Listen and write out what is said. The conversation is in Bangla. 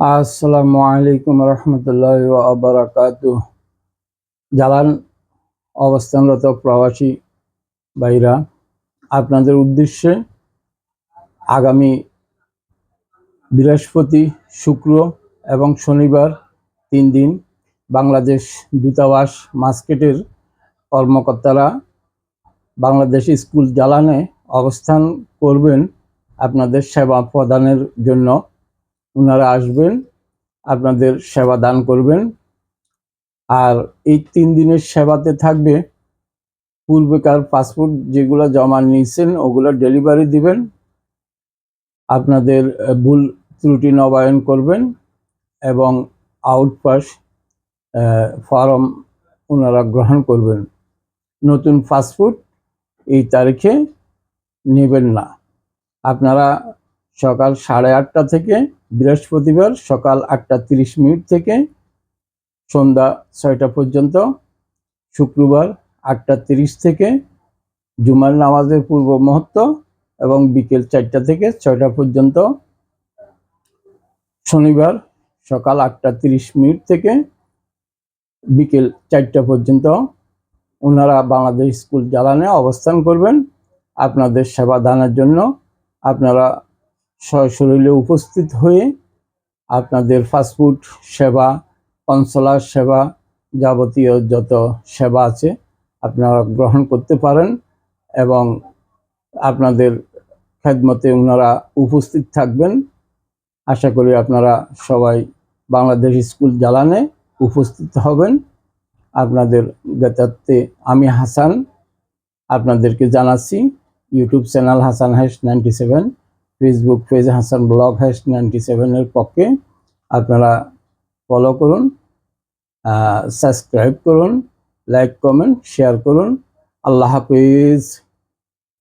আসসালামু আলাইকুম রহমতুল্লাহ আবরাকাত জালান অবস্থানরত প্রবাসী ভাইরা, আপনাদের উদ্দেশ্যে আগামী বৃহস্পতি, শুক্র এবং শনিবার তিন দিন বাংলাদেশ দূতাবাস মাস্কেটের কর্মকর্তারা বাংলাদেশ স্কুল জালানে অবস্থান করবেন। আপনাদের সেবা প্রদানের জন্য ওনারা আসবেন, আপনাদের সেবা দান করবেন। আর এই তিন দিনের সেবাতে থাকবে পূর্বেকার পাসপোর্ট যেগুলো জমা নিয়েছেন, ওগুলো ডেলিভারি দিবেন। আপনাদের ভুল ত্রুটি নবায়ন করবেন এবং আউটপাস ফর্ম ওনারা গ্রহণ করবেন। নতুন পাসপোর্ট এই তারিখে নেবেন না। আপনারা সকাল সাড়ে আটটা থেকে বৃহস্পতিবার সকাল আটটা তিরিশ মিনিট থেকে সন্ধ্যা ছয়টা পর্যন্ত, শুক্রবার আটটা তিরিশ থেকে, জুমার নামাজের পূর্ব মুহূর্ত এবং বিকেল চারটা থেকে ছয়টা পর্যন্ত। শনিবার সকাল আটটা তিরিশ মিনিট থেকে বিকেল চারটা পর্যন্ত ওনারা বাংলাদেশ স্কুল জ্বালানে অবস্থান করবেন। আপনাদের সেবা দানের জন্য আপনারা সশরীরে উপস্থিত হয়ে আপনাদের ফাস্টফুড সেবা কনসোলার সেবা যাবতীয় যত সেবা আছে আপনারা গ্রহণ করতে পারেন এবং আপনাদের খেদমতে ওনারা উপস্থিত থাকবেন। আশা করি আপনারা সবাই বাংলাদেশ স্কুল জ্বালানে উপস্থিত হবেন। আপনাদের জ্ঞাতার্থে আমি হাসান, আপনাদেরকে জানাচ্ছি, YouTube channel Hasan hash ninety seven. Facebook page Hasan blog hash ninety সেভেনের পক্ষে আপনারা ফলো করুন সাবস্ক্রাইব করুন লাইক কমেন্ট শেয়ার করুন। আল্লাহ হাফিজ।